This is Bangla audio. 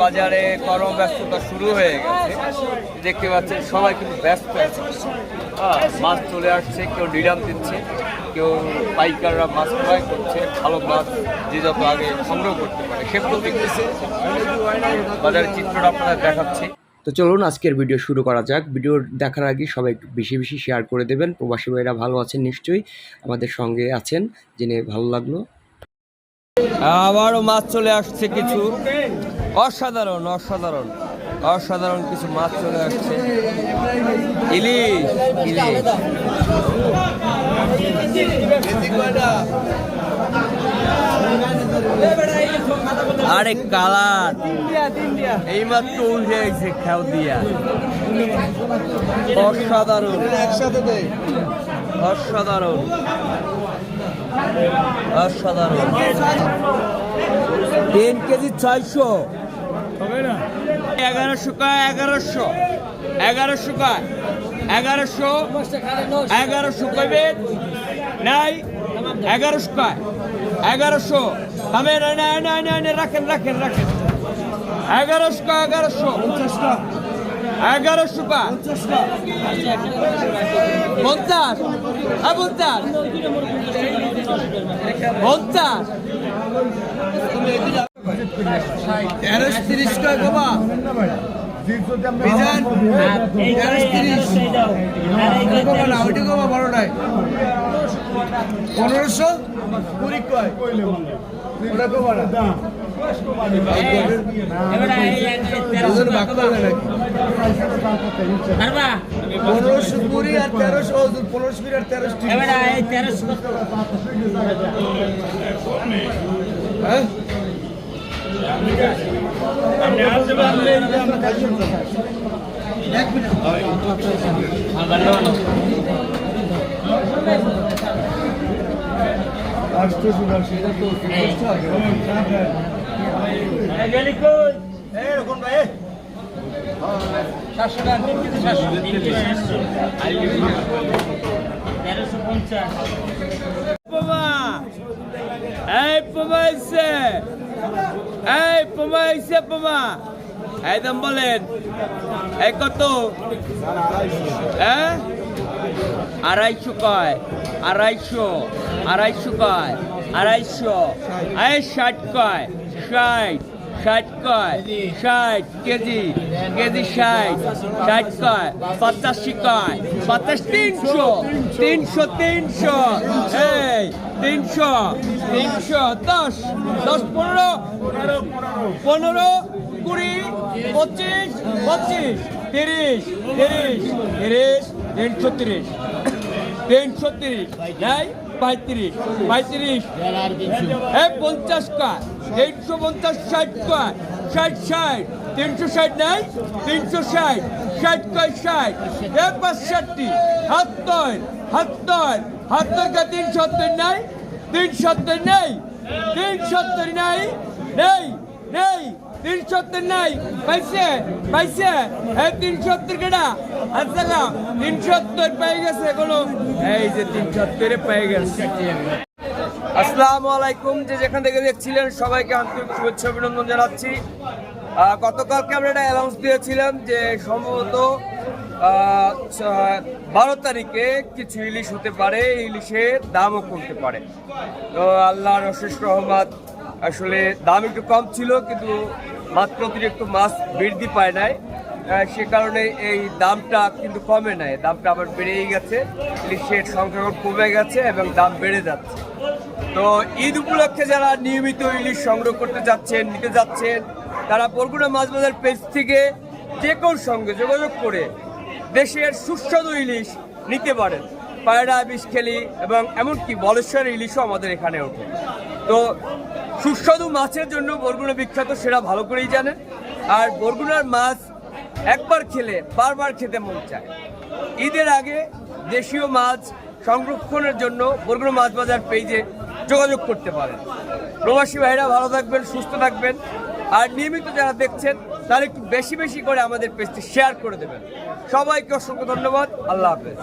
বাজারে কর্মব্যস্ততা শুরু হয়ে গেছে। দেখতে পাচ্ছেন সবাই কিন্তু ব্যস্ত আছে। মাছ চলে আসছে, কেউ ডিরাম দিচ্ছে, কেউ পাইকাররা মাছ ক্রয় করছে, ভালো মাছ যে যত আগে সংগ্রহ করতে পারে সেগুলো দেখতেছে বাজারের চিত্রটা আপনাদের দেখাচ্ছি। তো চলুন আজকের ভিডিও শুরু করা যাক। ভিডিও দেখার আগে সবাই একটু বেশি বেশি শেয়ার করে দেবেন। প্রবাসী ভাইরা ভালো আছেন নিশ্চয়ই। আমাদের সঙ্গে আছেন জেনে ভালো লাগল। আবারও মাছ চলে আসছে কিছু। অসাধারণ অসাধারণ। অসাধারণ কিছু মাছ চলে আসছে। ইলিশ ইলিশ। আরে কালার। এই মাত্র উঠে আইছে খেয়াল দিয়া। অসাধারণ। একসাথে অসাধারণ। অসাধারণ। তিন কেজি ছয়শো। এগারোশো কয় এগারোশো। এগারোশো কয় এগারোশো। এগারোশো কইবেন নাই এগারোশো কয় এগারোশো। নাই, রাখেন রাখেন রাখেন। এগারোশো এগারোশো। এগারোশো কয় পঞ্চাশ। হ্যাঁ পঞ্চাশ। পঞ্চাশ। তেরোশো তিরিশ কয় পনেরোশো? কুড়ি কয় ওটা কবা না দুজন ভাগ করবে নাকি পনেরোশো কুড়ি আর তেরোশো পনেরোশো কুড়ি আর তেরোশো তিরিশ। হ্যাঁ পোমা এই পোমা এসছে এই পোমা এসছে পোমা একদম বলেন, এই কত? হ্যাঁ আড়াইশো কয়, আড়াইশো আড়াইশো কয়, আড়াইশো। এই, ষাট কয়, ষাট ষাট কয়, ষাট কেজি কেজি ষাট ষাট কয়, পঁচাশি কয় পঞ্চাশ তিনশো তিনশো তিনশো, এই, তিনশো তিনশো, দশ দশ পনেরো পনেরো, কুড়ি, পঁচিশ পঁচিশ তিরিশ তিরিশ তিরিশ তিনশো তিরিশ তিনশো তিরিশ নাই পঁয়ত্রিশ পঁয়ত্রিশ এই পঞ্চাশ কয় তিনশো পঞ্চাশ, ষাট কয় ষাট ষাট, তিনশো ষাট নাই তিনশো ষাট ষাট কয় ষাট, এ পাঁচষট্টি হাত্তর হাত্তর হাত্তর কা তিন সত্তর নাই তিন সত্তর নেই তিন সত্তর নাই নেই নেই তিন সত্তর নাই। পাইছে পাইছে। এই তিন সত্তর কেটা আচ্ছা গা, তিন সত্তর পেয়ে গেছে কোনো এই যে তিন সত্তরে পেয়ে গেছে। আসসালামু আলাইকুম যে যেখান থেকে দেখছিলেন সবাইকে আন্তরিক শুভেচ্ছা অভিনন্দন জানাচ্ছি। গতকালকে আমরা একটা অ্যানাউন্স দিয়েছিলাম যে সম্ভবত বারো তারিখে কিছু ইলিশ হতে পারে ইলিশের দামও কমতে পারে। তো আল্লাহর অশেষ রহমত আসলে দাম একটু কম ছিল, কিন্তু মাত্র অতিরিক্ত মাছ বৃদ্ধি পায় নাই। সে কারণে এই দামটা কিন্তু কমে নাই। দামটা আবার বেড়েই গেছে। ইলিশের সংখ্যা কমে গেছে এবং দাম বেড়ে যাচ্ছে। তো ঈদ উপলক্ষে যারা নিয়মিত ইলিশ সংগ্রহ করতে যাচ্ছেন, নিতে যাচ্ছেন, তারা বরগুনা মাছ বাজার পেজ থেকে যে কোন সঙ্গে যোগাযোগ করে দেশের সুস্বাদু ইলিশ নিতে পারেন। পায়রা বিষখেলি এবং এমনকি বলেশ্বর ইলিশও আমাদের এখানে ওঠে। তো সুস্বাদু মাছের জন্য বরগুনা বিখ্যাত, সেটা ভালো করেই জানেন। আর বরগুনার মাছ একবার খেলে বারবার খেতে মন চায়। ঈদের আগে দেশীয় মাছ সংরক্ষণের জন্য বরগুনা মাছ বাজার পেজে যোগাযোগ করতে পারেন। প্রবাসী ভাইরা ভালো থাকবেন, সুস্থ থাকবেন। আর নিয়মিত যারা দেখছেন, তারা একটু বেশি বেশি করে আমাদের পেজটি শেয়ার করে দেবেন। সবাইকে অসংখ্য ধন্যবাদ। আল্লাহ হাফেজ।